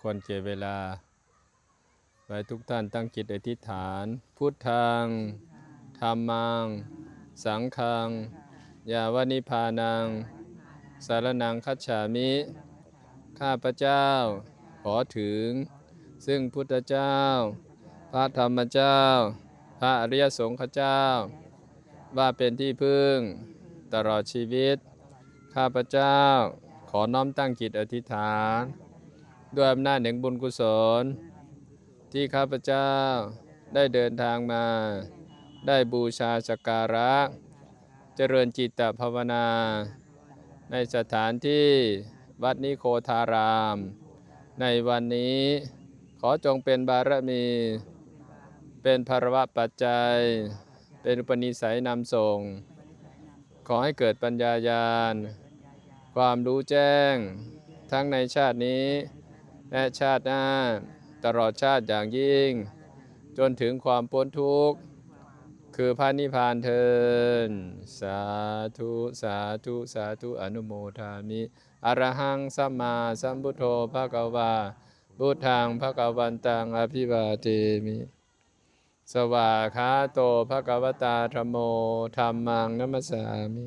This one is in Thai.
ควรเก็บเวลาไปทุกท่านตั้งจิตอธิษฐาน พุทธังธรรมัง สังฆัง ยาวนิพานัง สารนังคัจฉามิ ข้าพเจ้า ขอถึง ซึ่งพุทธเจ้า พระธรรมเจ้า พระอริยสงฆ์เจ้า ว่าเป็นที่พึ่ง ตลอดชีวิต ข้าพเจ้า ขอน้อมตั้งจิตอธิษฐาน ด้วยอำนาจแห่งบุญกุศล ที่ข้าพเจ้าได้เดินทางมา ได้บูชาสักการะ เจริญจิตตภาวนา ในสถานที่วัดนิโคธาราม ในวันนี้ขอจงเป็นบารมี เป็นภารวะปัจจัย เป็นอุปนิสัยนำส่ง ขอให้เกิดปัญญาญาณ ความรู้แจ้ง ทั้งในชาตินี้ และชาติหน้า ตลอดชาติอย่างยิ่ง จนถึงความพ้นทุกข์ คือพระนิพพานเทิน สาธุ สาธุ สาธุอนุโมทามิอรหังสัมมาสัมพุทโธภะคะวาพุทธังภะคะวันตังอภิวาเทมิ สวาคาโตภะคะวตาธรรมโมธรรมังนัมสสามิ